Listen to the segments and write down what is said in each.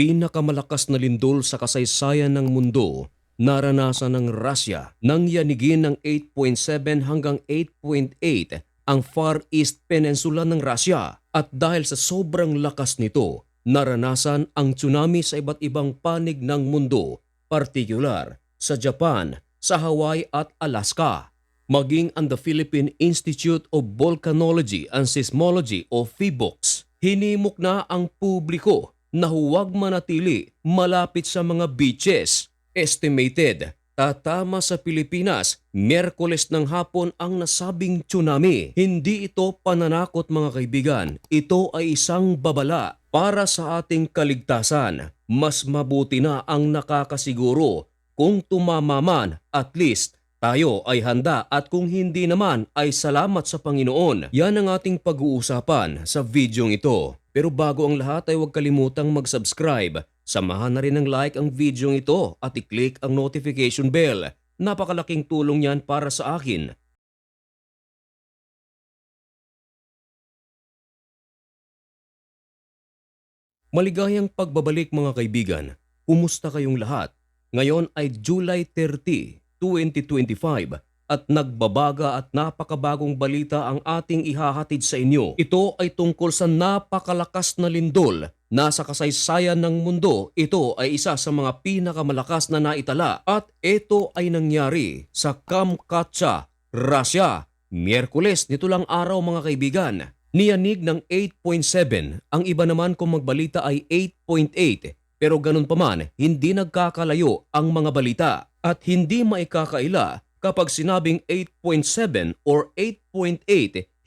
pinakamalakas na lindol sa kasaysayan ng mundo, naranasan ng Russia nang yanigin ng 8.7 hanggang 8.8 ang Far East Peninsula ng Russia. At dahil sa sobrang lakas nito, naranasan ang tsunami sa iba't ibang panig ng mundo, partikular sa Japan, sa Hawaii at Alaska. Maging ang the Philippine Institute of Volcanology and Seismology o PHIVOLCS, hinimok na ang publiko na huwag manatili malapit sa mga beaches. Estimated, tatama sa Pilipinas, Merkules ng hapon ang nasabing tsunami. Hindi ito pananakot mga kaibigan, ito ay isang babala para sa ating kaligtasan. Mas mabuti na ang nakakasiguro kung tumama man at least tayo ay handa at kung hindi naman ay salamat sa Panginoon. Yan ang ating pag-uusapan sa videong ito. Pero bago ang lahat ay huwag kalimutang mag-subscribe. Samahan na rin ng like ang videong ito at i-click ang notification bell. Napakalaking tulong yan para sa akin. Maligayang pagbabalik mga kaibigan. Kumusta kayong lahat? Ngayon ay July 30, 2025 at nagbabaga at napakabagong balita ang ating ihahatid sa inyo. Ito ay tungkol sa napakalakas na lindol na sa kasaysayan ng mundo. Ito ay isa sa mga pinakamalakas na naitala at ito ay nangyari sa Kamchatka, Russia. Miyerkules nito lang araw mga kaibigan. Niyanig ng 8.7, ang iba naman kung magbalita ay 8.8 pero ganun pa man, hindi nagkakalayo ang mga balita at hindi maikakaila kapag sinabing 8.7 or 8.8,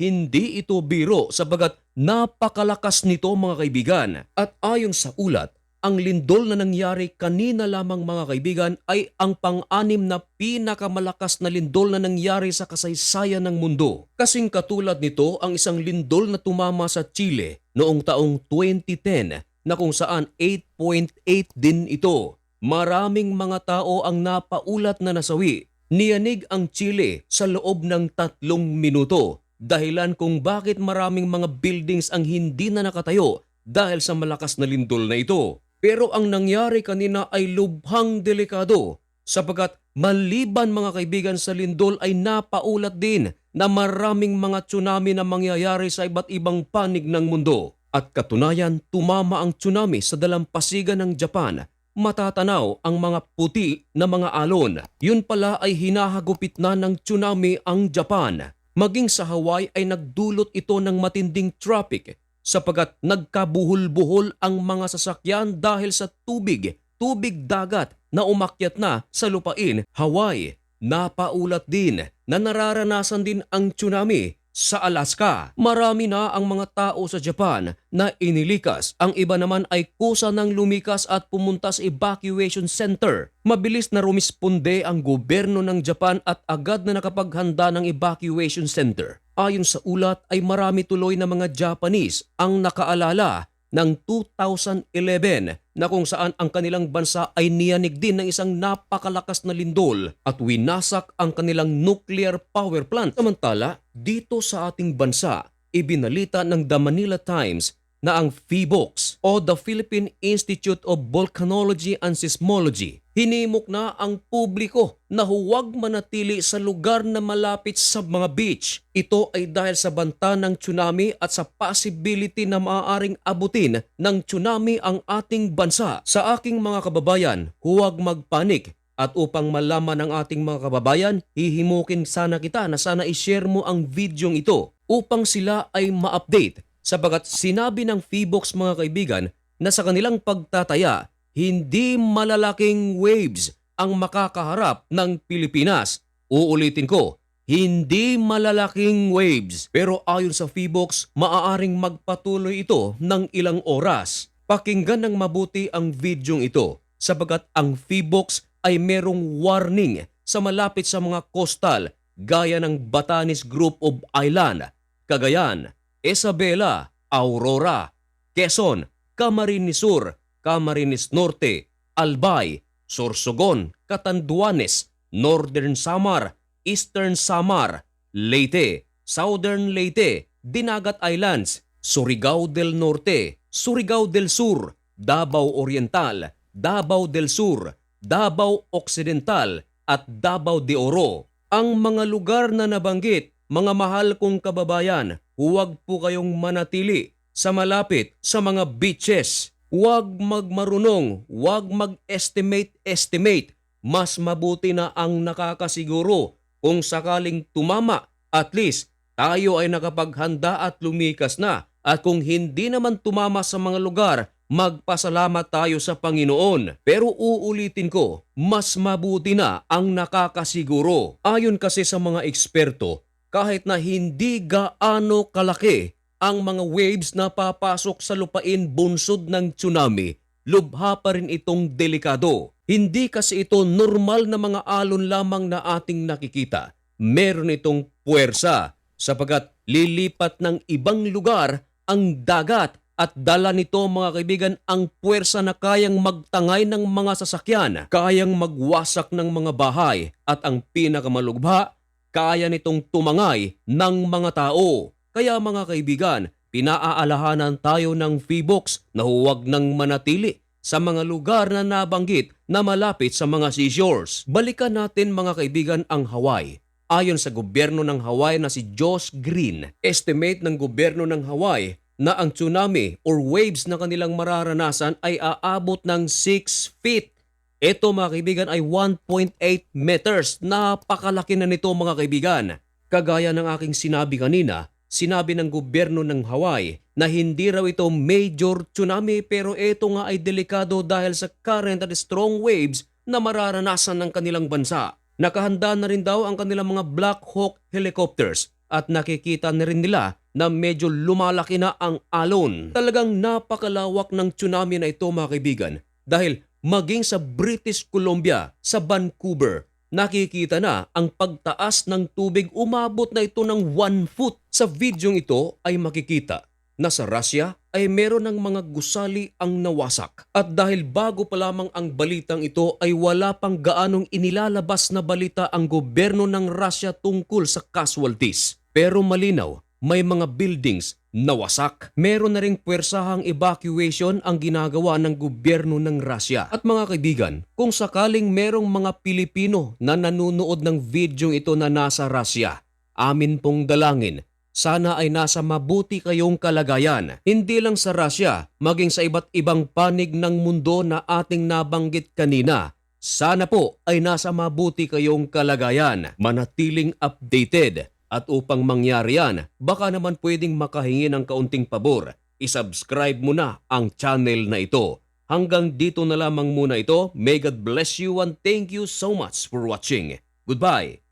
hindi ito biro sabagat napakalakas nito mga kaibigan. At ayon sa ulat, ang lindol na nangyari kanina lamang mga kaibigan ay ang pang-anim na pinakamalakas na lindol na nangyari sa kasaysayan ng mundo. Kasing katulad nito ang isang lindol na tumama sa Chile noong taong 2010 na kung saan 8.8 din ito. Maraming mga tao ang napaulat na nasawi. Niyanig ang Chile sa loob ng tatlong minuto. Dahilan kung bakit maraming mga buildings ang hindi na nakatayo dahil sa malakas na lindol na ito. Pero ang nangyari kanina ay lubhang delikado sapagkat maliban mga kaibigan sa lindol ay napaulat din na maraming mga tsunami na mangyayari sa iba't ibang panig ng mundo. At katunayan, tumama ang tsunami sa dalampasigan ng Japan. Matatanaw ang mga puti na mga alon. Yun pala ay hinahagupit na ng tsunami ang Japan. Maging sa Hawaii ay nagdulot ito ng matinding traffic sapagat nagkabuhol-buhol ang mga sasakyan dahil sa tubig, tubig dagat na umakyat na sa lupain Hawaii. Napaulat din na nararanasan din ang tsunami sa Alaska. Marami na ang mga tao sa Japan na inilikas. Ang iba naman ay kusa ng lumikas at pumunta sa evacuation center. Mabilis na rumisponde ang gobyerno ng Japan at agad na nakapaghanda ng evacuation center. Ayon sa ulat ay marami tuloy na mga Japanese ang nakaalala ng 2011 na kung saan ang kanilang bansa ay niyanig din ng isang napakalakas na lindol at winasak ang kanilang nuclear power plant. Samantala, dito sa ating bansa, ibinalita ng The Manila Times na ang PHIVOLCS o the Philippine Institute of Volcanology and Seismology hinimok na ang publiko na huwag manatili sa lugar na malapit sa mga beach. Ito ay dahil sa banta ng tsunami at sa possibility na maaaring abutin ng tsunami ang ating bansa. Sa aking mga kababayan, huwag magpanik at upang malaman ng ating mga kababayan, hihimukin sana kita na sana i-share mo ang videong ito upang sila ay ma-update sapagat sinabi ng Feebox mga kaibigan na sa kanilang pagtataya, hindi malalaking waves ang makakaharap ng Pilipinas. Uulitin ko, hindi malalaking waves. Pero ayon sa Feebox, maaaring magpatuloy ito ng ilang oras. Pakinggan ng mabuti ang videong ito sapagat ang Feebox ay merong warning sa malapit sa mga coastal gaya ng Batanes Group of Island, Cagayan, Isabela, Aurora, Quezon, Camarines Sur, Camarines Norte, Albay, Sorsogon, Catanduanes, Northern Samar, Eastern Samar, Leyte, Southern Leyte, Dinagat Islands, Surigao del Norte, Surigao del Sur, Davao Oriental, Davao del Sur, Davao Occidental at Davao de Oro. Ang mga lugar na nabanggit, mga mahal kong kababayan, huwag po kayong manatili sa malapit sa mga beaches. Huwag magmarunong, huwag mag-estimate-estimate. Mas mabuti na ang nakakasiguro kung sakaling tumama, at least tayo ay nakapaghanda at lumikas na. At kung hindi naman tumama sa mga lugar, magpasalamat tayo sa Panginoon. Pero uulitin ko, mas mabuti na ang nakakasiguro. Ayon kasi sa mga eksperto, kahit na hindi gaano kalaki ang mga waves na papasok sa lupain bunsod ng tsunami, lubha pa rin itong delikado. Hindi kasi ito normal na mga alon lamang na ating nakikita. Meron itong puwersa sapagat lilipat ng ibang lugar ang dagat at dala nito mga kaibigan ang puwersa na kayang magtangay ng mga sasakyan, kayang magwasak ng mga bahay at ang pinakamalugba, kaya nitong tumangay ng mga tao. Kaya mga kaibigan, pinaaalahanan tayo ng FIBOX na huwag nang manatili sa mga lugar na nabanggit na malapit sa mga seashores. Balikan natin mga kaibigan ang Hawaii. Ayon sa gobyerno ng Hawaii na si Josh Green, estimate ng gobyerno ng Hawaii na ang tsunami or waves na kanilang mararanasan ay aabot ng 6 feet. Ito mga kaibigan ay 1.8 meters. Napakalaki na nito mga kaibigan. Kagaya ng aking sinabi kanina, sinabi ng gobyerno ng Hawaii na hindi raw ito major tsunami pero ito nga ay delikado dahil sa current at strong waves na mararanasan ng kanilang bansa. Nakahanda na rin daw ang kanilang mga Black Hawk helicopters at nakikita na rin nila na medyo lumalaki na ang alon. Talagang napakalawak ng tsunami na ito mga kaibigan dahil maging sa British Columbia, sa Vancouver, nakikita na ang pagtaas ng tubig umabot na ito ng 1 foot. Sa videong ito ay makikita na sa Russia ay meron ng mga gusali ang nawasak. At dahil bago pa lamang ang balitang ito ay wala pang gaanong inilalabas na balita ang gobyerno ng Russia tungkol sa casualties. Pero malinaw, may mga buildings nawasak. Meron na ring puwersahang evacuation ang ginagawa ng gobyerno ng Russia. At mga kaibigan, kung sakaling merong mga Pilipino na nanunood ng video ito na nasa Russia, amin pong dalangin sana ay nasa mabuti kayong kalagayan. Hindi lang sa Russia, maging sa iba't ibang panig ng mundo na ating nabanggit kanina. Sana po ay nasa mabuti kayong kalagayan. Manatiling updated. At upang mangyari yan, baka naman pwedeng makahingi ng kaunting pabor. Isubscribe mo na ang channel na ito. Hanggang dito na lamang muna ito. May God bless you and thank you so much for watching. Goodbye.